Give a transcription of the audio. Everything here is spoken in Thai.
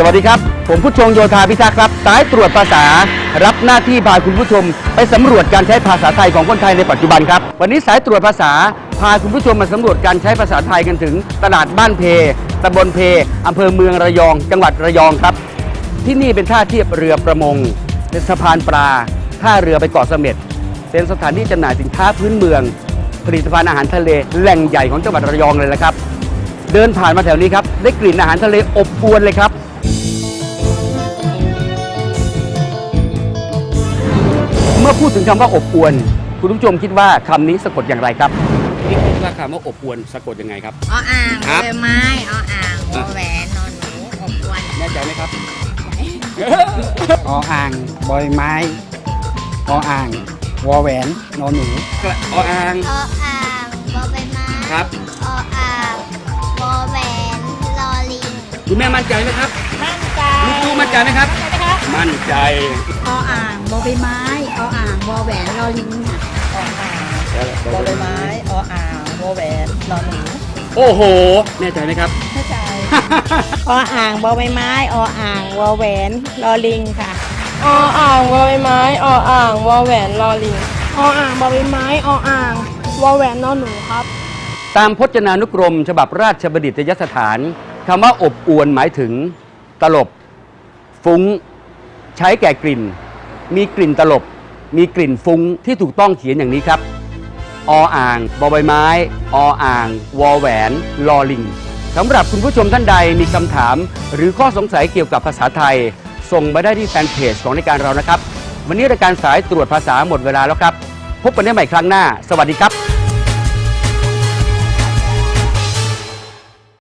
สวัสดีครับ ผมผู้ชงโยธาพิทักษ์ครับสายตรวจภาษา รับหน้าที่พาคุณผู้ชม ไปสำรวจการใช้ภาษาไทยของคนไทยในปัจจุบันครับ วันนี้สายตรวจภาษา พาคุณผู้ชมมาสำรวจการใช้ภาษาไทยกันถึง ตลาดบ้านเพตำบลเพอำเภอเมืองระยอง จังหวัดระยองครับ ที่นี่เป็นท่าเทียบเรือประมงเป็นสะพานปลาท่าเรือไปเกาะเสม็ดเป็นสถานที่จำหน่ายสินค้าพื้นเมือง ผลิตภัณฑ์อาหารทะเลแหล่งใหญ่ของจังหวัดระยองเลยละครับ เดินผ่านมาแถวนี้ครับได้กลิ่นอาหารทะเลอบอวนเลยครับ พูดถึงคำว่าอบอวน คุณผู้ชมคิดว่าคำนี้สะกดอย่างไรครับนี่คิดว่าคำว่าอบอวนสะกดยังไงครับ ออ่างครับ ใบไม้ออ่างวอแหวนนอนหนูอบอวนแน่ใจไหมครับ ออ่างบอยไม้ออ่างวอแหวนนอนหนูออ่าง ออ่างบอใบไม้ครับ ออ่างวอแหวนลอลิงคุณแม่มั่นใจไหมครับ มั่นใจลูกครูมั่นใจไหมครับมั่ นใจ ออ่างบอใบไม้ออ่างวอแหวนรอลิงค่ะบอใบไม้ออ่างวอแหวนนอนหนูโอ้โห แน่ใจไหมครับ เข้าใจ ออ่างบอใบไม้ออ่างวอแหวนรอลิงค่ะออ่างวอใบไม้ออ่างวอแหวนลอลิงออ่างบอใบไม้ออ่างวอแหวนนอหนูครับ ตามพจนานุกรม ฉบับราชบัณฑิตยสถานคำว่าอบอวนหมายถึง ตลบ ฟุ้ง ใช้แก่กลิ่น มีกลิ่นตลบ มีกลิ่นฟุ้งที่ถูกต้องเขียนอย่างนี้ครับออ่างบอใบไม้ ออ่าง วอแหวน ลอลิงสำหรับคุณผู้ชมท่านใดมีคำถาม หรือข้อสงสัยเกี่ยวกับภาษาไทย ส่งมาได้ที่แฟนเพจของรายการเรานะครับ วันนี้รายการสายตรวจภาษาหมดเวลาแล้วครับ พบกันได้ใหม่ครั้งหน้า สวัสดีครับ